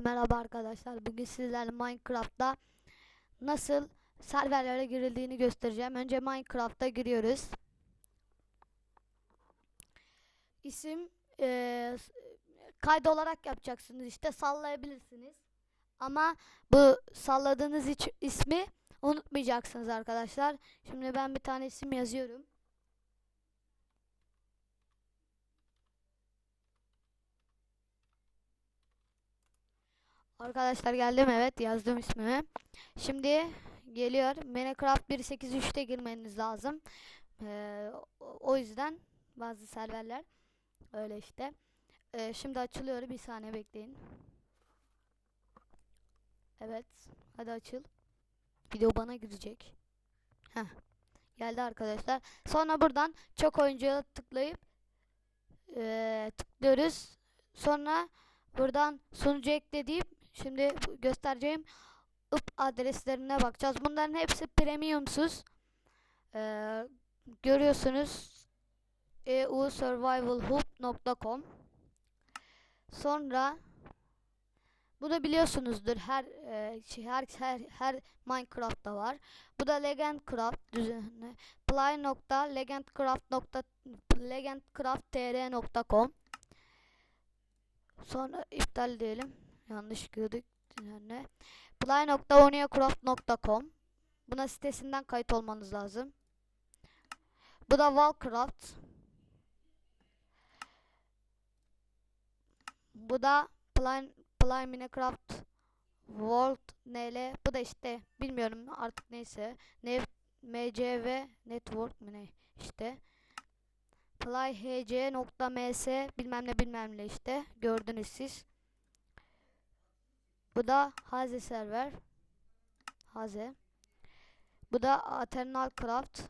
merhaba arkadaşlar. Bugün sizlerle Minecraft'ta nasıl serverlere girildiğini göstereceğim. Önce Minecraft'a giriyoruz. İsim eee kaydı olarak yapacaksınız. İşte sallayabilirsiniz. Ama bu salladığınız ismi unutmayacaksınız arkadaşlar. Şimdi ben bir tane isim yazıyorum. Arkadaşlar geldim evet yazdım ismimi. Şimdi geliyor. Minecraft 1.8.3'te girmeniz lazım. Ee, o- yüzden bazı serverler öyle işte. Ee, şimdi açılıyor. Bir saniye bekleyin. Evet. Hadi açıl. Video bana girecek. Heh. Geldi arkadaşlar. Sonra buradan çok oyuncuya tıklayıp eee, tıklıyoruz. Sonra buradan sunucu ekle deyip şimdi göstereceğim IP adreslerine bakacağız. Bunların hepsi premiumsuz. Eee, görüyorsunuz eusurvivalhub.com Sonra bu da biliyorsunuzdur her e, şey, her her her Minecraft'ta var. Bu da Legendcraft düzenli play.legendcraft.legendcrafttr.com Sonra iptal diyelim. Yanlış girdik düzenle. play.oniacraft.com Buna sitesinden kayıt olmanız lazım. Bu da Wallcraft. Bu da Play, Play Minecraft World NL. Bu da işte bilmiyorum artık neyse. Ne MCV Network mu ne işte. playhc.ms bilmem ne bilmem ne işte. Gördünüz siz. Bu da Haze server. Haze. Bu da Eternal Craft.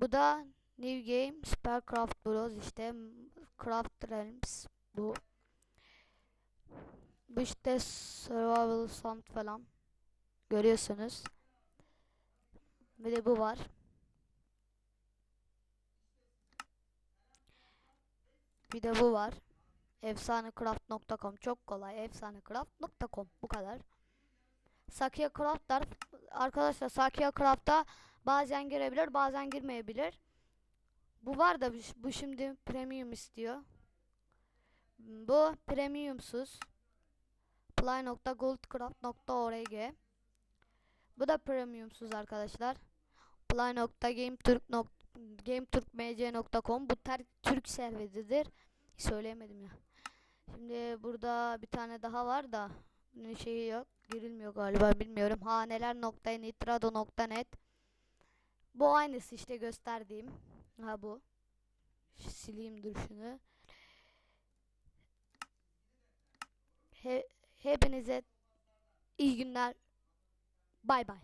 Bu da New Game Supercraft Bros işte Craft Realms bu. Bu işte Survival Sound falan. Görüyorsunuz. Bir de bu var. Bir de bu var. Efsanecraft.com çok kolay. Efsanecraft.com bu kadar. Sakia Craft'lar arkadaşlar Sakia Craft'a bazen girebilir, bazen girmeyebilir. Bu var da bu şimdi premium istiyor. Bu premiumsuz. play.goldcraft.org Bu da premiumsuz arkadaşlar. play.gameturk.gameturkmc.com Bu ter Türk serveridir. Söyleyemedim ya. Şimdi burada bir tane daha var da bunun şeyi yok. Girilmiyor galiba bilmiyorum. Haneler.nitrado.net Bu aynısı işte gösterdiğim. Ha bu. Sileyim dur şunu. He- hepinize iyi günler. Bay bay.